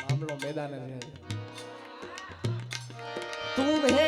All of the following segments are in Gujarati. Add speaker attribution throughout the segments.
Speaker 1: મામલો મેદાને તું હે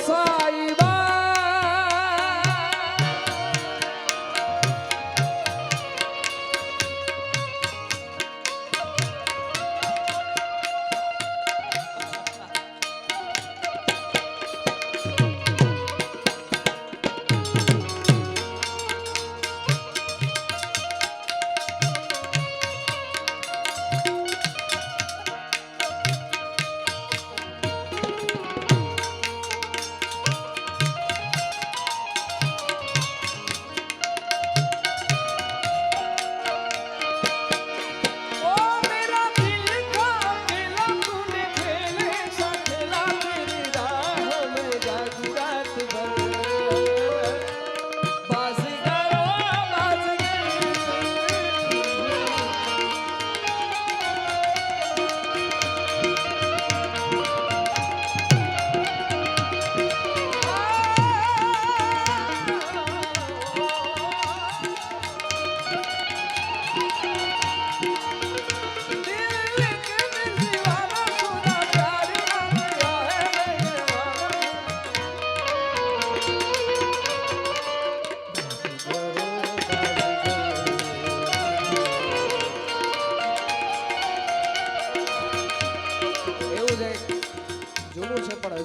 Speaker 1: Salsa!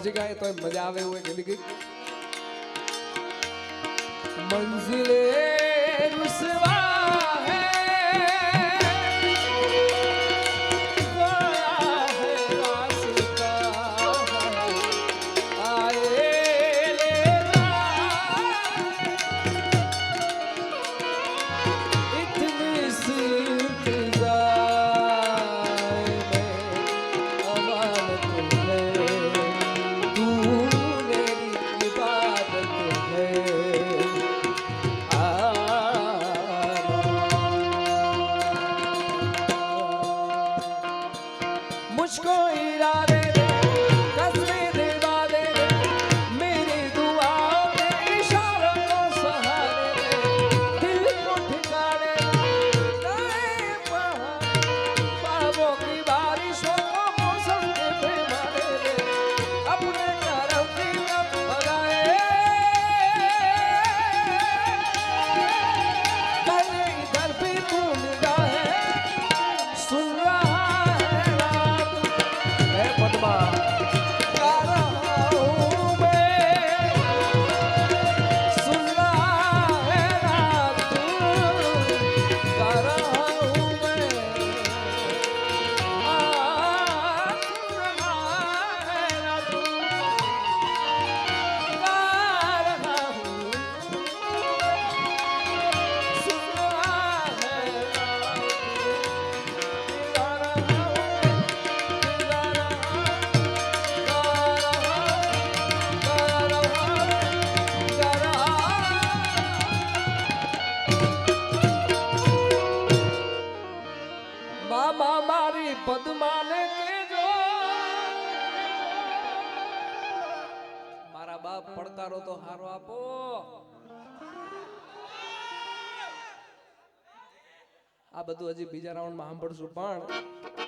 Speaker 1: જગાએ તો મજા આવે એવું જિંદગી મંઝિલે રૂસવા પદ્માને કેજો મારા બાપ પડકારો તો હારો આપો. આ બધું હજી બીજા રાઉન્ડમાં સાંભળશું પણ.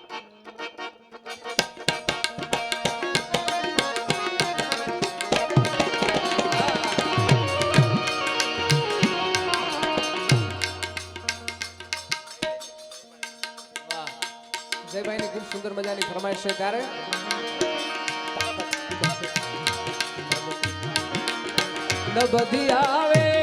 Speaker 1: સુંદર મજાની ફરમાઈશ છે ત્યારે. બધી આવે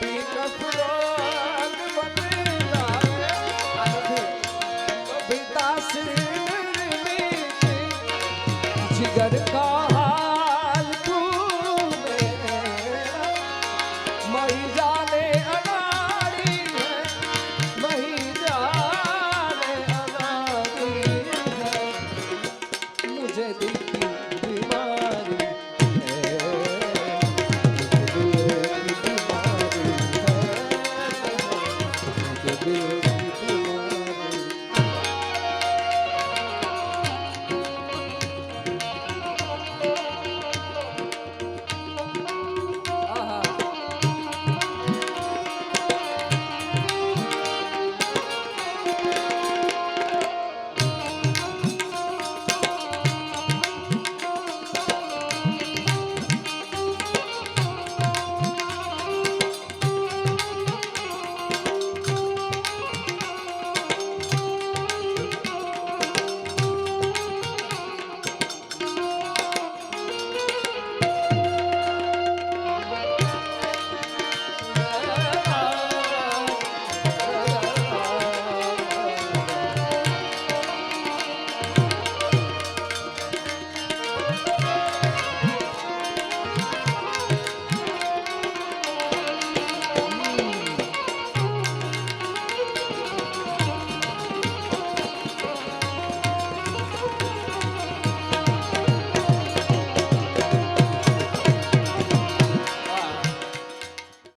Speaker 1: Pica-flor